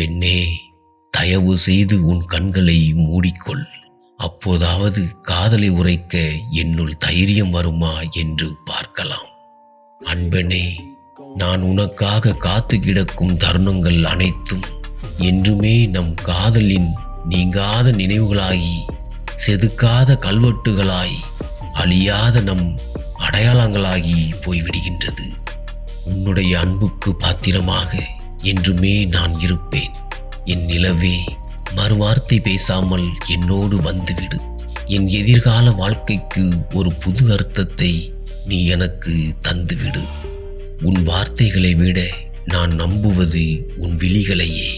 பெண்ணே தயவு செய்து உன் கண்களை மூடிக்கொள். அப்போதாவது காதலை உரைக்க என்னுள் தைரியம் வருமா என்று பார்க்கலாம். அன்பனே நான் உனக்காக காத்து கிடக்கும் தருணங்கள் அனைத்தும் என்றுமே நம் காதலின் நீங்காத நினைவுகளாகி செதுக்காத கல்வெட்டுகளாய் அழியாத நம் அடையாளங்களாகி போய்விடுகின்றது. உன்னுடைய அன்புக்கு பாத்திரமாக என்றுமே நான் இருப்பேன். என் நிலவே மறுவார்த்தை பேசாமல் என்னோடு வந்துவிடு. என் எதிர்கால வாழ்க்கைக்கு ஒரு புது அர்த்தத்தை நீ எனக்கு தந்துவிடு. உன் வார்த்தைகளை விட நான் நம்புவது உன் விழிகளையே.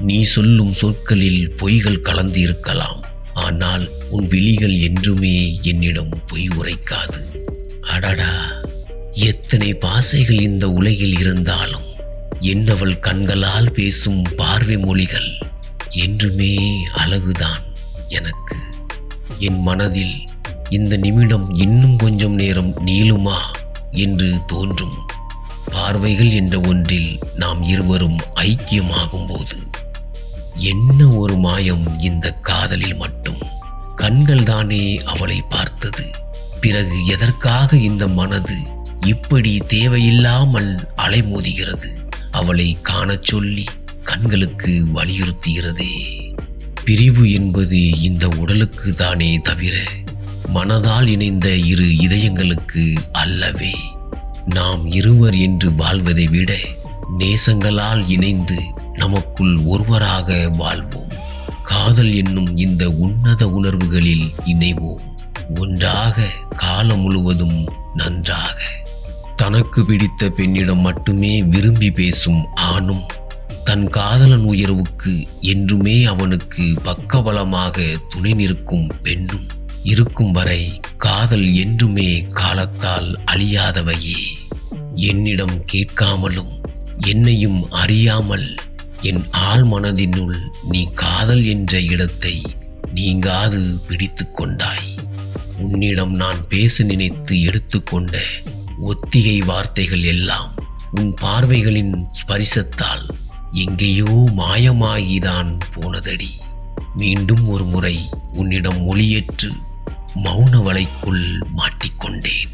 நீ சொல்லும் சொற்களில் பொய்கள் கலந்து இருக்கலாம் ஆனால் உன் விழிகள் என்றுமே என்னிடம் பொய் உரைக்காது. அடடா எத்தனை பாசைகள் இந்த உலகில் இருந்தாலும் என்னவள் கண்களால் பேசும் பார்வை மொழிகள் என்றுமே அழகுதான் எனக்கு. என் மனதில் இந்த நிமிடம் இன்னும் கொஞ்சம் நேரம் நீளுமா என்று தோன்றும். பார்வைகள் என்ற ஒன்றில் நாம் இருவரும் ஐக்கியமாகும்போது என்ன ஒரு மாயம் இந்த காதலில் மட்டும். கண்கள் தானே அவளை பார்த்தது. பிறகு எதற்காக இந்த மனது இப்படி தேவையில்லாமல் அலைமோதுகிறது? அவளை காணச் சொல்லி கண்களுக்கு வலியுறுத்துகிறதே. பிரிவு என்பது இந்த உடலுக்கு தானே தவிர மனதால் இணைந்த இரு இதயங்களுக்கு அல்லவே. நாம் இருவர் என்று வாழ்வதை விட நேசங்களால் இணைந்து நமக்குள் ஒருவராக வாழ்வோம். காதல் என்னும் இந்த உன்னத உணர்வுகளில் இணைவோம். ஒன்றாக காலம் முழுவதும் நன்றாக. தனக்கு பிடித்த பெண்ணிடம் மட்டுமே விரும்பி பேசும் ஆணும் தன் காதலன் உயர்வுக்கு என்றுமே அவனுக்கு பக்கபலமாக துணை நிற்கும் பெண்ணும் இருக்கும் வரை காதல் என்றுமே காலத்தால் அழியாதவையே. என்னிடம் கேட்காமலும் என்னையும் அறியாமல் என் ஆள் மனதினுள் நீ காதல் என்ற இடத்தை நீங்காது பிடித்து கொண்டாய். உன்னிடம் நான் பேச நினைத்து எடுத்துக்கொண்ட ஒத்திகை வார்த்தைகள் எல்லாம் உன் பார்வைகளின் ஸ்பரிசத்தால் எங்கேயோ மாயமாகிதான் போனதடி. மீண்டும் ஒரு முறை உன்னிடம் மொழியேற்று மௌன வலைக்குள் மாட்டிக்கொண்டேன்.